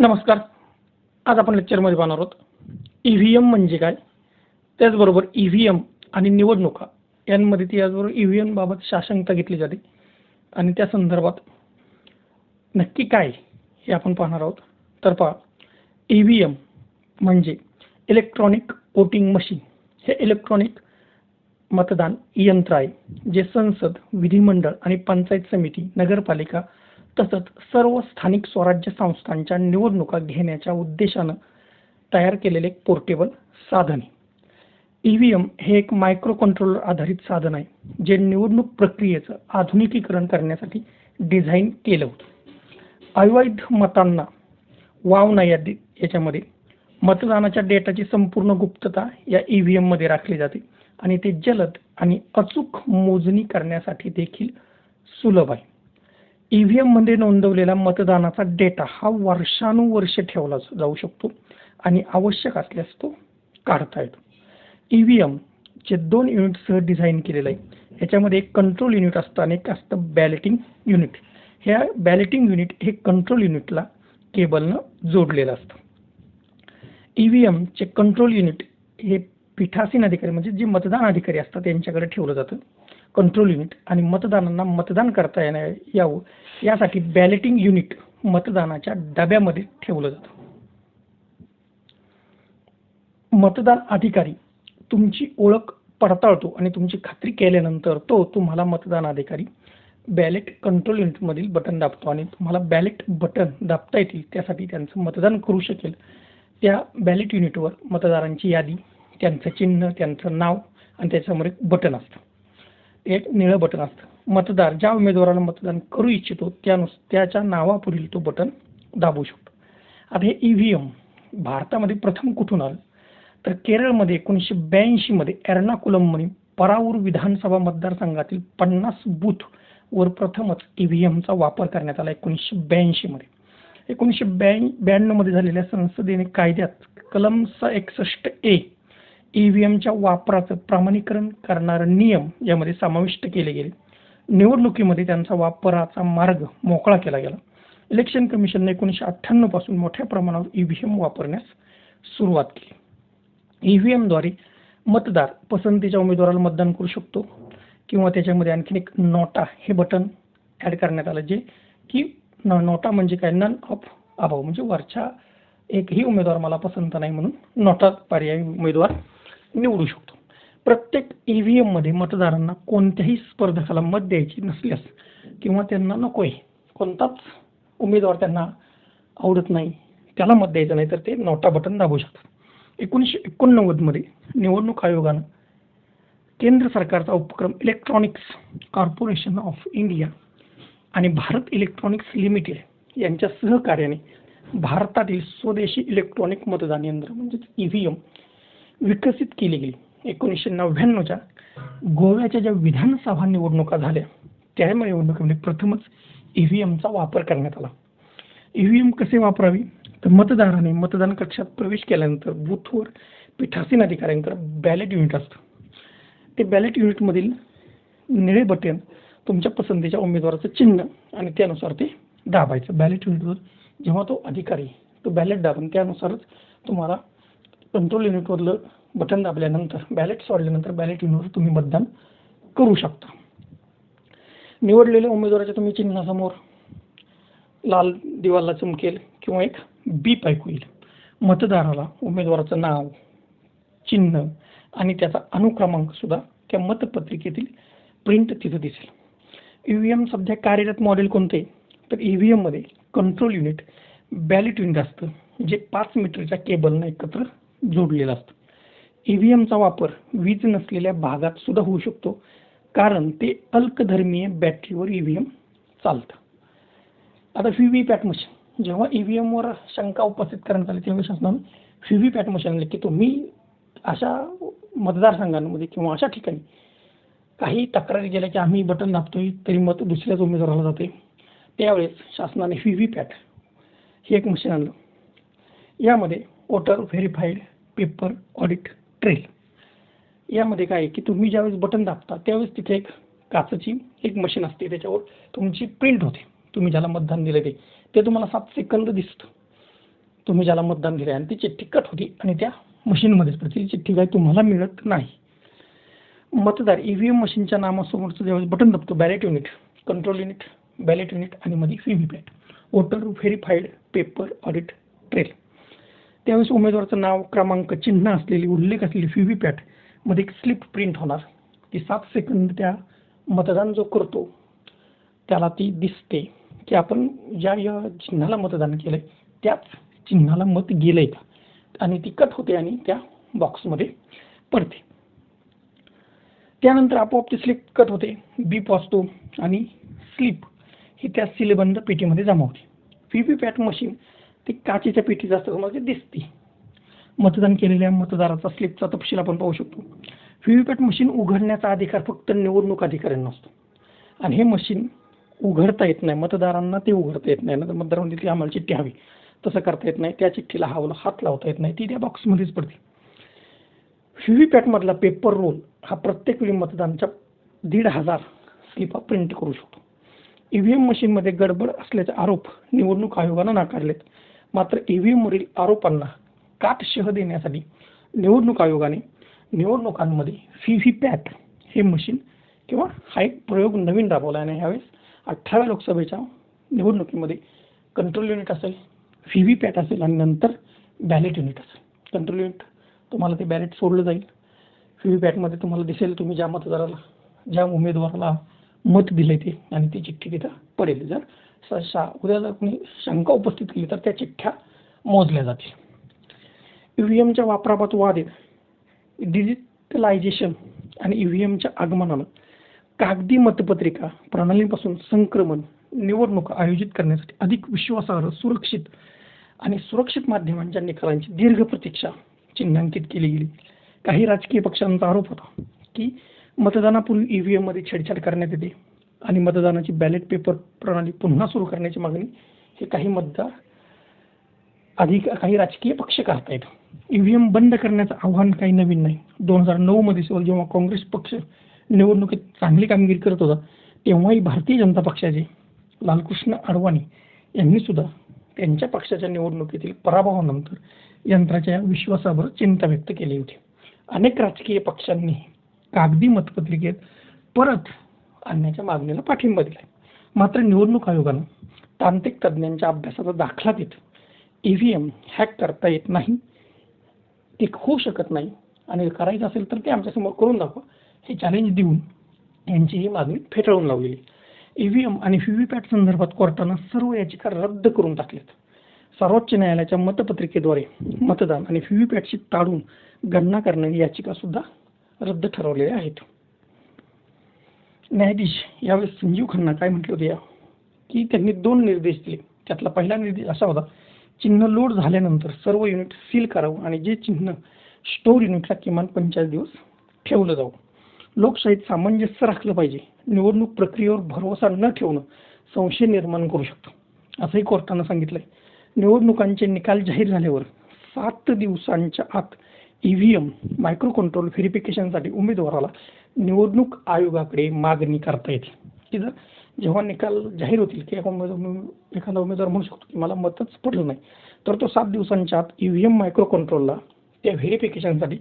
नमस्कार. आज आपण लेक्चरमध्ये पाहणार आहोत. ई व्ही एम म्हणजे काय? त्याचबरोबर ई व्ही एम आणि निवडणुका यांमध्ये ती याचबरोबर ई व्ही एमबाबत साशंकता घेतली जाते. आणि त्या संदर्भात नक्की काय हे आपण पाहणार आहोत. तर पहा ई व्ही एम म्हणजे इलेक्ट्रॉनिक वोटिंग मशीन हे इलेक्ट्रॉनिक मतदान यंत्र आहे जे संसद विधिमंडळ आणि पंचायत समिती नगरपालिका तसंच सर्व स्थानिक स्वराज्य संस्थांच्या निवडणुका घेण्याच्या उद्देशानं तयार केलेले एक पोर्टेबल साधन. आहे ई व्ही एम हे एक मायक्रो कंट्रोलर आधारित साधन आहे जे निवडणूक प्रक्रियेचं आधुनिकीकरण करण्यासाठी डिझाईन केलं होतं. अवैध मतांना वाव नाही या याच्यामध्ये. मतदानाच्या डेटाची संपूर्ण गुप्तता या ई व्ही एममध्ये राखली जाते आणि ते जलद आणि अचूक मोजणी करण्यासाठी देखील सुलभ आहे. ई मध्ये नोंदवलेला मतदानाचा डेटा हा वर्षानुवर्ष ठेवला जाऊ शकतो आणि आवश्यक असल्यास तो काढता येतो. ईव्हीएम जे चे दोन युनिटसह डिझाईन केलेलं आहे याच्यामध्ये एक कंट्रोल युनिट असतं आणि एक असतं बॅलेटिंग युनिट ह्या बॅलेटिंग युनिट हे कंट्रोल युनिटला केबलनं जोडलेलं असतं. ईव्हीएमचे कंट्रोल युनिट हे पीठासीन अधिकारी म्हणजे जे मतदान अधिकारी असतात त्यांच्याकडे ठेवलं जातं. कंट्रोल युनिट आणि मतदारांना मतदान करता येण्या यावं. यासाठी बॅलेटिंग युनिट मतदानाच्या डब्यामध्ये ठेवलं जातं. मतदान अधिकारी तुमची ओळख पडताळतो आणि तुमची खात्री केल्यानंतर तो तुम्हाला मतदान अधिकारी बॅलेट कंट्रोल युनिटमधील बटन दाबतो आणि तुम्हाला बॅलेट बटन दाबता येतील. त्यासाठी त्यांचं मतदान करू शकेल. त्या बॅलेट युनिटवर मतदारांची यादी त्यांचं चिन्ह त्यांचं नाव आणि त्याच्यासमोर एक बटन असतं. एक निळं बटन असतं. मतदार ज्या उमेदवाराला मतदान करू इच्छितो त्यानुस त्याच्या नावापुढील तो बटन दाबू शकतो. आता हे ई व्ही एम भारतामध्ये प्रथम कुठून आलं? तर केरळमध्ये एकोणीसशे ब्याऐंशीमध्ये एर्नाकुलममध्ये परावूर विधानसभा मतदारसंघातील पन्नास बूथ वर प्रथमच ई व्ही एमचा वापर करण्यात आला एकोणीसशे ब्याऐंशीमध्ये एकोणीसशे ब्याऐं ब्याण्णवमध्ये झालेल्या संसदेने कायद्यात कलम एकसष्ट ए ईव्हीएमच्या वापराचं प्रमाणीकरण करणारा नियम यामध्ये समाविष्ट केले गेले. निवडणुकीमध्ये त्यांचा वापराचा मार्ग मोकळा केला गेला. इलेक्शन कमिशनने एकोणीसशे अठ्ठ्याण्णवपासून मोठ्या प्रमाणावर ईव्हीएम वापरण्यास सुरुवात केली. ईव्हीएमद्वारे मतदार पसंतीच्या उमेदवाराला मतदान करू शकतो किंवा त्याच्यामध्ये आणखीन एक नोटा हे बटन ॲड करण्यात आलं जे की नोटा म्हणजे काय? नन ऑफ अभाव म्हणजे वरच्या एकही उमेदवार मला पसंत नाही म्हणून नोटा पर्यायी उमेदवार निवडू शकतो. प्रत्येक ईव्हीएममध्ये मतदारांना कोणत्याही स्पर्धकाला मत द्यायची नसल्यास किंवा त्यांना नको आहे कोणताच उमेदवार त्यांना आवडत नाही त्याला मत द्यायचं नाही तर ते नोटा बटन दाबू शकतात. एकोणीसशे एकोणनव्वदमध्ये निवडणूक आयोगानं केंद्र सरकारचा उपक्रम इलेक्ट्रॉनिक्स कॉर्पोरेशन ऑफ इंडिया आणि भारत इलेक्ट्रॉनिक्स लिमिटेड यांच्या सहकार्याने भारतातील स्वदेशी इलेक्ट्रॉनिक मतदान यंत्र म्हणजेच ई व्ही एम विकसित केली गेली. एकोणीसशे नव्याण्णवच्या गोव्याच्या ज्या विधानसभा निवडणुका झाल्या त्या निवडणुकीमध्ये प्रथमच ईव्हीएमचा वापर करण्यात आला. ईव्हीएम कसे वापरावी? तर मतदाराने मतदान कक्षात प्रवेश केल्यानंतर बूथवर पीठासीन अधिकाऱ्यांकडे बॅलेट युनिट असतं. ते बॅलेट युनिटमधील निळे बटन तुमच्या पसंतीच्या उमेदवाराचं चिन्ह आणि त्यानुसार ते दाबायचं. बॅलेट युनिटवर जेव्हा तो अधिकारी तो बॅलेट दाबून त्यानुसारच तुम्हाला कंट्रोल युनिटवरलं बटन दाबल्यानंतर बॅलेट सोडल्यानंतर बॅलेट युनिटवर तुम्ही मतदान करू शकता. निवडलेल्या उमेदवाराच्या तुम्ही चिन्हासमोर लाल दिवाला चमकेल किंवा एक बीप ऐकू येईल मतदाराला उमेदवाराचं नाव चिन्ह आणि त्याचा अनुक्रमांक सुद्धा त्या मतपत्रिकेतील प्रिंट तिथं दिसेल. ई व्ही एम सध्या कार्यरत मॉडेल कोणते? तर ई व्ही एममध्ये कंट्रोल युनिट बॅलेट युनिट असतं जे पाच मीटरच्या केबलनं एकत्र जोडलेलं असतं. ई व्ही एमचा वापर वीज नसलेल्या भागात सुद्धा होऊ शकतो कारण ते अल्कधर्मीय बॅटरीवर ई व्ही एम चालतं. आता व्ही व्ही पॅट मशीन जेव्हा ई व्ही एमवर शंका उपस्थित करण्यात आली तेव्हा शासनानं व्ही व्ही पॅट मशीन आणले की तुम्ही अशा मतदारसंघांमध्ये किंवा अशा ठिकाणी काही तक्रारी केल्या की आम्ही बटन दाबतोय तरी मत दुसऱ्याच उमेदवाराला जाते त्यावेळेस शासनाने व्ही व्ही पॅट हे एक मशीन आणलं. यामध्ये voter verified paper audit trail यामध्ये काय आहे की तुम्ही ज्यावेळेस बटन दाबता त्यावेळेस तिथे एक काचची एक मशीन असते. त्याच्यावर तुमची प्रिंट होते. तुम्ही ज्याला मतदान दिलं ते ते तुम्हाला सात सेकंद दिसतं. तुम्ही ज्याला मतदान दिले आणि ती चिठ्ठी कट होती आणि त्या मशीनमध्येच पडते. ती चिठ्ठी काय तुम्हाला मिळत नाही. मतदार ईव्हीएम मशीनच्या नामासमोरचं ज्यावेळेस बटन दाबतो ballot unit control unit ballot unit आणि मध्ये V V PAT voter verified paper audit trail त्यावेळेस उमेदवाराचं नाव क्रमांक चिन्ह असलेली उल्लेख असलेली व्ही व्ही पॅटमध्ये एक स्लिप प्रिंट होणार. ती सात सेकंद त्या मतदान जो करतो त्याला ती दिसते की आपण ज्या या चिन्हाला मतदान केलंय त्याच चिन्हाला मत गेलंय का? आणि ती कट होते आणि त्या बॉक्समध्ये पडते. त्यानंतर आपोआप ती स्लिप कट होते. बीप वाचतो आणि स्लिप ही त्या सिलेबंद पेटीमध्ये जमा होते. व्ही व्ही पॅट मशीन ती काचेच्या पेटीत असतं तुम्हाला ते दिसते. मतदान केलेल्या मतदाराचा स्लिपचा तपशील आपण पाहू शकतो. व्हीव्हीपॅट पॅट मशीन उघडण्याचा अधिकार फक्त निवडणूक अधिकाऱ्यांना असतो. आणि हे मशीन उघडता येत नाही मतदारांना ते उघडता येत नाही. नंतर मतदारांनी ती आम्हाला चिठ्ठी हवी. तसं करता येत नाही त्या चिठ्ठीला हवाला हात लावता येत नाही ती त्या बॉक्समध्येच पडते. व्हीव्हीपॅटमधला पॅटमधला पेपर रोल हा प्रत्येक वेळी मतदानच्या दीड हजार स्लिपा प्रिंट करू शकतो. ईव्हीएम मशीनमध्ये गडबड असल्याचे आरोप निवडणूक आयोगानं नाकारलेत. मात्र ईव्हीएमवरील आरोपांना काटशह देण्यासाठी निवडणूक आयोगाने निवडणुकांमध्ये व्ही व्ही पॅट हे मशीन किंवा हा एक प्रयोग नवीन राबवला आहे आणि ह्यावेळेस अठराव्या लोकसभेच्या निवडणुकीमध्ये कंट्रोल युनिट असेल व्ही व्ही पॅट असेल आणि नंतर बॅलेट युनिट असेल. कंट्रोल युनिट तुम्हाला ते बॅलेट सोडलं जाईल. व्ही व्ही पॅटमध्ये तुम्हाला दिसेल तुम्ही ज्या मतदाराला ज्या उमेदवाराला मत दिले ते आणि ती चिठ्ठी तिथं पडेल. जर सहसा उद्या जर कोणी शंका उपस्थित केली तर त्या चिठ्ठ्या मोजल्या जातील. ईव्हीएमच्या वापराबाबत वाद आहेत डिजिटलायझेशन आणि ईव्हीएमच्या आगमनानं कागदी मतपत्रिका प्रणालीपासून संक्रमण निवडणुका आयोजित करण्यासाठी अधिक विश्वासार्ह सुरक्षित आणि सुरक्षित माध्यमांच्या निकालांची दीर्घ प्रतीक्षा चिन्हांकित केली गेली. काही राजकीय पक्षांचा आरोप होता की मतदानापूर्वी ईव्हीएममध्ये छेडछाड करण्यात येते. आणि मतदानाची बॅलेट पेपर प्रणाली पुन्हा सुरू करण्याची मागणी हे काही मतदार अधिक काही राजकीय पक्ष करतायत. ईव्हीएम बंद करण्याचं आव्हान काही नवीन नाही. दोन हजार नऊ मध्ये जेव्हा काँग्रेस पक्ष निवडणुकीत चांगली कामगिरी करत होता तेव्हाही भारतीय जनता पक्षाचे लालकृष्ण अडवाणी यांनी सुद्धा त्यांच्या पक्षाच्या निवडणुकीतील पराभवानंतर यंत्राच्या विश्वासावर चिंता व्यक्त केली होती. अनेक राजकीय पक्षांनी कागदी मतपत्रिकेत परत आणण्याच्या मागणीला पाठिंबा दिलाय. मात्र निवडणूक आयोगानं तांत्रिक तज्ज्ञांच्या अभ्यासाचा दाखला देत ईव्हीएम हॅक करता येत नाही ते होऊ शकत नाही आणि करायचं असेल तर ते आमच्यासमोर करून दाखवा हे चॅलेंज देऊन यांची ही मागणी फेटाळून लावलेली ईव्हीएम आणि व्हीव्हीपॅट संदर्भात कोर्टानं सर्व याचिका रद्द करून टाकल्यात. सर्वोच्च न्यायालयाच्या मतपत्रिकेद्वारे मतदान आणि व्हीव्हीपॅटशी टाळून ताडून गणना करणारी याचिका सुद्धा रद्द ठरवलेल्या आहेत. न्यायाधीश यावेळेस संजीव खन्ना काय म्हटले होते या? की त्यांनी दोन निर्देश दिले. त्यातला पहिला निर्देश असा होता चिन्ह लोड झाल्यानंतर सर्व युनिट सील करावं आणि जे चिन्ह स्टोर युनिटला किमान पंचेचाळीस दिवस ठेवलं जावं. लोकशाहीत सामंजस्य राखलं पाहिजे. निवडणूक प्रक्रियेवर भरोसा न ठेवणं संशय निर्माण करू शकतं. असंही कोर्टानं सांगितलंय. निवडणुकांचे निकाल जाहीर झाल्यावर सात दिवसांच्या आत E V M micro control व्हेरिफिकेशनसाठी उमेदवाराला निवडणूक आयोगाकडे मागणी करता येते. की जर जेव्हा निकाल जाहीर होतील की एका उमेदवार एखादा उमेदवार म्हणू शकतो की मला मतच पडलं नाही तर तो सात दिवसांच्या आत ई व्ही एम मायक्रो कंट्रोलला त्या व्हेरिफिकेशनसाठी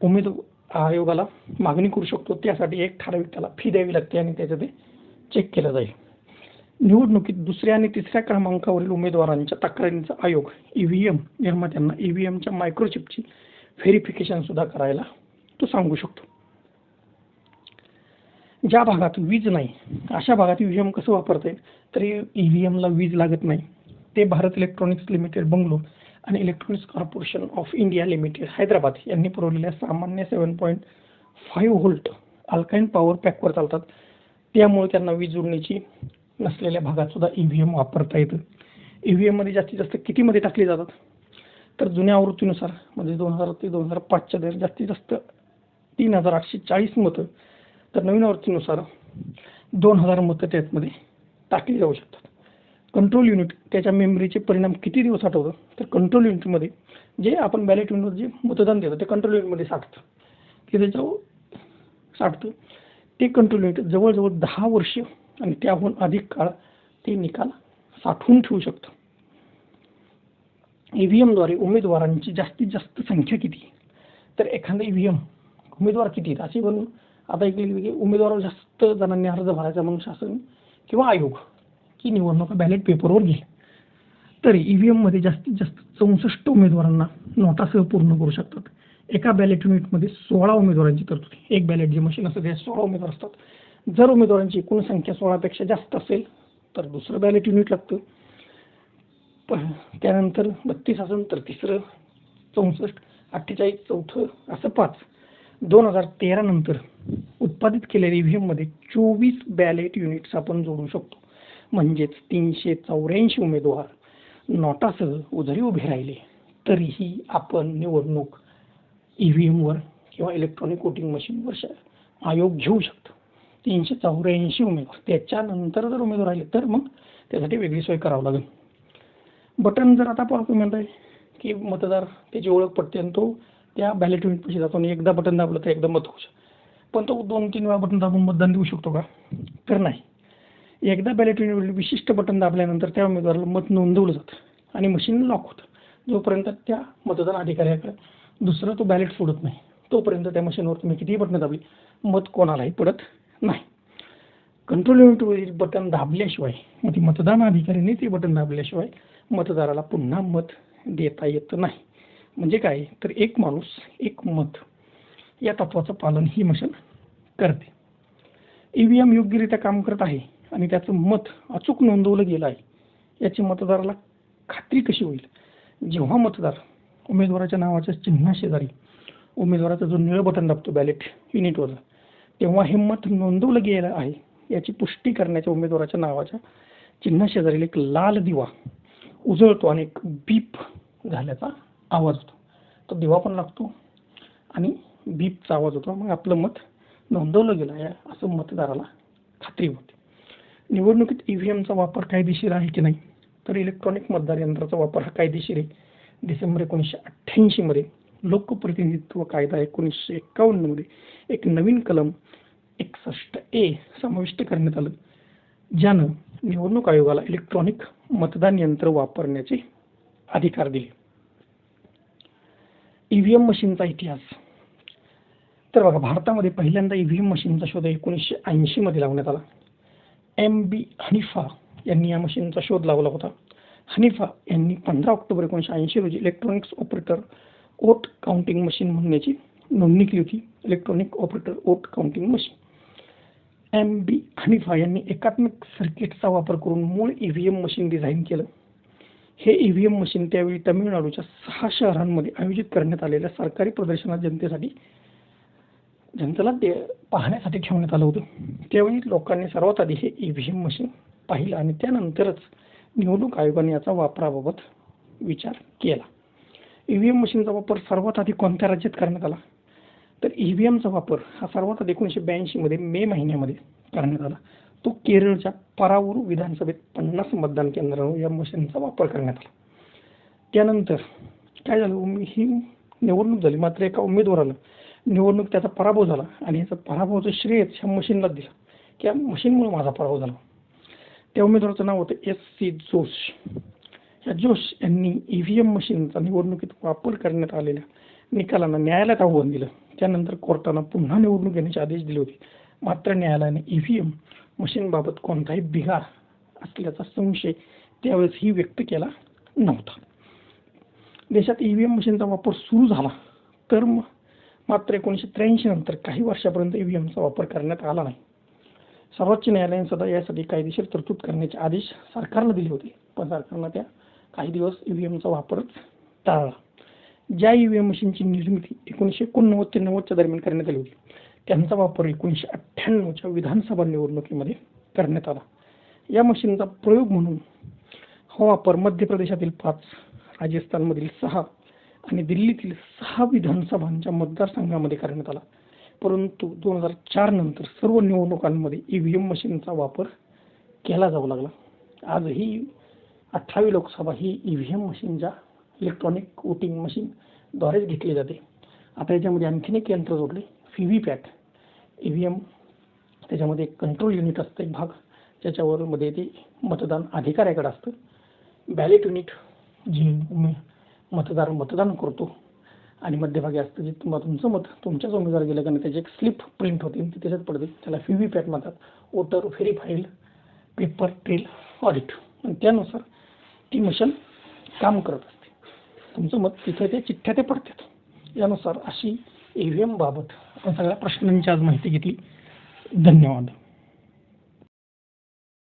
उमेद आयोगाला मागणी करू शकतो. त्यासाठी एक ठराविक त्याला फी द्यावी लागते आणि त्याचं ते चेक केलं जाईल. निवडणुकीत दुसऱ्या आणि तिसऱ्या क्रमांकावरील उमेदवारांच्या तक्रारींचा आयोग ई व्ही एम निर्मात्यांना ई व्ही एमच्या मायक्रोचिपची व्हेरिफिकेशन सुद्धा करायला तो सांगू शकतो. ज्या भागात वीज नाही अशा भागात ई व्ही एम कसं वापरता येईल? तर ई व्ही एमला वीज लागत नाही. ते भारत इलेक्ट्रॉनिक्स लिमिटेड बंगलोर आणि electronics corporation of India limited Hyderabad यांनी पुरवलेल्या सामान्य सेवन पॉईंट फाईव्ह व्होल्ट अल्काईन पॉवर पॅकवर चालतात. त्यामुळे त्यांना वीज जोडणीची नसलेल्या भागात सुद्धा ई व्ही एम वापरता येतं. ई व्ही एममध्ये जास्तीत जास्त कितीमध्ये टाकली जातात? तर जुन्या आवृत्तीनुसार म्हणजे दोन हजार ते दोन हजार पाचच्या दर जास्तीत जास्त तीन हजार आठशे चाळीस मतं तर नवीन आवृत्तीनुसार दोन हजार मतं त्यातमध्ये टाकली जाऊ शकतात. कंट्रोल युनिट त्याच्या मेमरीचे परिणाम किती दिवस साठवतं तर कंट्रोल युनिटमध्ये जे आपण बॅलेट युनिटवर जे मतदान देतो ते कंट्रोल युनिटमध्ये साठतं. की त्याच्यावर? साठतं. ते कंट्रोल युनिट जवळजवळ दहा वर्ष आणि त्याहून अधिक काळ ते निकाल साठवून ठेवू शकतं. ई व्ही एमद्वारे उमेदवारांची जास्तीत जास्त संख्या किती? तर एखादा ई व्ही एम उमेदवार किती आहेत? असे बनवून आता एक की उमेदवार जास्त जणांनी अर्ज भरायचा म्हणून शासन किंवा आयोग की निवडणुका बॅलेट पेपरवर घेईल. तर ई व्ही एममध्ये जास्तीत जास्त चौसष्ट उमेदवारांना नोटासह पूर्ण करू शकतात. एका बॅलेट युनिटमध्ये सोळा उमेदवारांची तरतूद. एक बॅलेट जे मशीन असतं त्यात सोळा उमेदवार असतात. जर उमेदवारांची एकूण संख्या सोळापेक्षा जास्त असेल तर दुसरं बॅलेट युनिट लागतं. प त्यानंतर बत्तीस आसन तर तिसरं चौसष्ट अठ्ठेचाळीस चौथं असं पाच. दोन हजार तेरा नंतर उत्पादित केलेल्या ई व्ही एममध्ये चोवीस बॅलेट युनिट्स आपण जोडू शकतो. म्हणजेच तीनशे चौऱ्याऐंशी उमेदवार नोटासह उजरी उभे राहिले. तरीही आपण निवडणूक ई व्ही एमवर किंवा इलेक्ट्रॉनिक वोटिंग मशीनवर श- आयोग घेऊ शकतो. तीनशे चौऱ्याऐंशी उमेदवार. त्याच्यानंतर जर उमेदवार राहिले तर मग त्यासाठी वेगळी सोय करावं लागेल. बटन जर आता आपण म्हणतोय की मतदार त्याची ओळख पडते आणि तो त्या बॅलेट युनिटपाशी जातो आणि एकदा बटन दाबलं तर एकदा मत होऊ शकतं पण तो दोन तीन वेळा बटन दाबून मतदान देऊ शकतो का? तर नाही. एकदा बॅलेट युनिट विशिष्ट बटन दाबल्यानंतर त्या उमेदवाराला मत नोंदवलं जातं आणि मशीन लॉक होतं. जोपर्यंत त्या मतदान अधिकाऱ्याकडे दुसरं तो बॅलेट सोडत नाही तोपर्यंत त्या मशीनवर तुम्ही कितीही बटन दाबली मत कोणालाही पडत नाही. कंट्रोल युनिटवरील बटन दाबल्याशिवाय म्हणजे मतदान अधिकाऱ्याने ते बटन दाबल्याशिवाय मतदाराला पुन्हा मत देता येत नाही. म्हणजे काय? तर एक माणूस एक मत या तत्वाचं पालन ही मशीन करते. ई व्ही एम योग्यरित्या काम करत आहे आणि त्याचं मत अचूक नोंदवलं गेलं आहे याची मतदाराला खात्री कशी होईल? जेव्हा मतदार उमेदवाराच्या नावाच्या चिन्हाशेजारी उमेदवाराचा जो निळं बटन दाबतो बॅलेट युनिटवर तेव्हा हे मत नोंदवलं गेलं आहे. याची पुष्टी करण्याच्या उमेदवाराच्या नावाच्या चिन्हाशेजारील एक लाल दिवा उजळतो आणि एक बीप झाल्याचा आवाज होतो. तो दिवा पण लागतो आणि बीपचा आवाज होतो. मग आपलं मत नोंदवलं गेलं आहे असं मतदाराला खात्री होते. निवडणुकीत ईव्हीएमचा वापर कायदेशीर आहे की नाही? तर इलेक्ट्रॉनिक मतदार यंत्राचा वापर हा कायदेशीर आहे. डिसेंबर एकोणीसशे अठ्ठ्याऐंशीमध्ये लोकप्रतिनिधित्व कायदा एकोणीसशे एक्कावन्नमध्ये एक नवीन कलम एकसष्ट ए समाविष्ट करण्यात आलं. ज्यानं निवडणूक आयोगाला इलेक्ट्रॉनिक मतदान यंत्र वापरण्याचे अधिकार दिले. ईव्हीएम मशीनचा इतिहास. तर बघा भारतामध्ये पहिल्यांदा ईव्हीएम मशीनचा शोध एकोणीसशे ऐंशीमध्ये लावण्यात आला. एम बी हनिफा यांनी या मशीनचा शोध लावला होता. हनिफा यांनी पंधरा ऑक्टोबर एकोणीसशे ऐंशी रोजी electronics operator vote counting machine म्हणण्याची नोंदणी केली होती. Electronic operator vote counting machine M B Hanifa यांनी एकात्मिक सर्किटचा वापर करून मूळ E V M machine design केलं. हे ई व्ही एम मशीन त्यावेळी तामिळनाडूच्या सहा शहरांमध्ये आयोजित करण्यात आलेल्या सरकारी प्रदर्शनात जनतेसाठी जनतेला ते पाहण्यासाठी ठेवण्यात आलं होतं. त्यावेळी लोकांनी सर्वात आधी हे ई व्ही एम मशीन पाहिलं आणि त्यानंतरच निवडणूक आयोगाने याचा वापराबाबत विचार केला. ई व्ही एम मशीनचा वापर सर्वात आधी कोणत्या राज्यात करण्यात आला? तर ई व्ही एमचा वापर हा सर्वात एकोणीसशे ब्याऐंशीमध्ये मे महिन्यामध्ये करण्यात आला. तो केरळच्या परावूर विधानसभेत पन्नास मतदान केंद्रांवर या मशीनचा वापर करण्यात आला. त्यानंतर काय झालं? उमे- ही निवडणूक झाली. मात्र एका उमेदवाराला निवडणूक त्याचा पराभव झाला आणि याचा पराभवाचं श्रेय ह्या मशीनला दिलं. की या मशीनमुळे माझा पराभव झाला. त्या उमेदवाराचं नाव होतं एस सी जोश. या जोश यांनी ई व्ही एम मशीनचा निवडणुकीत वापर करण्यात आलेल्या निकालांना न्यायालयात आव्हान दिलं. त्यानंतर कोर्टानं पुन्हा निवडणूक घेण्याचे आदेश दिले होते. मात्र न्यायालयाने ई व्ही एम मशीनबाबत कोणताही बिघाड असल्याचा संशय त्यावेळेसही व्यक्त केला नव्हता. देशात ई व्ही एम मशीनचा वापर सुरू झाला तर मात्र एकोणीसशे त्र्याऐंशी नंतर काही वर्षापर्यंत ई एमचा वापर करण्यात आला नाही. सर्वोच्च न्यायालयाने सुद्धा यासाठी कायदेशीर तरतूद करण्याचे आदेश सरकारला दिले होते पण सरकारनं त्या काही दिवस ईव्हीएमचा व्ही एमचा वापरच टाळला. ज्या ई व्ही एम मशीनची निर्मिती एकोणीसशे एकोणनव्वद ते नव्वदच्या दरम्यान करण्यात आली होती त्यांचा वापर एकोणीसशे अठ्ठ्याण्णवच्या विधानसभा निवडणुकीमध्ये करण्यात आला. या मशीनचा प्रयोग म्हणून हा वापर मध्य प्रदेशातील पाच राजस्थानमधील सहा आणि दिल्लीतील सहा विधानसभांच्या मतदारसंघामध्ये करण्यात आला. परंतु दोन हजार चार नंतर सर्व निवडणुकांमध्ये ई व्ही एम मशीनचा वापर केला जाऊ लागला. आजही अठरावी लोकसभा ही ई व्ही एम मशीनच्या इलेक्ट्रॉनिक वोटिंग मशीनद्वारेच घेतले जाते. आता याच्यामध्ये आणखीन एक यंत्र जोडले V V PAT E V M त्याच्यामध्ये एक कंट्रोल युनिट असतं एक भाग. त्याच्यावरमध्ये ते मतदान अधिकाऱ्याकडे असतं. बॅलेट युनिट जे मतदार मतदान करतो. आणि मध्यभागी असतं जे तुम्हाला तुमचं मत तुमच्याच उमेदवार गेलं कारण त्याची एक स्लिप प्रिंट होते ती त्याच्यात पडते. त्याला व्ही व्ही पॅट म्हणतात. Voter verifiable paper trail audit आणि त्यानुसार ती मशीन काम करत असते. तुमचं मत तिथं ते चिठ्ठ्या ते पडतात. यानुसार अशी ई व्ही एमबाबत सगळ्या प्रश्नांची आज माहिती घेतली. धन्यवाद.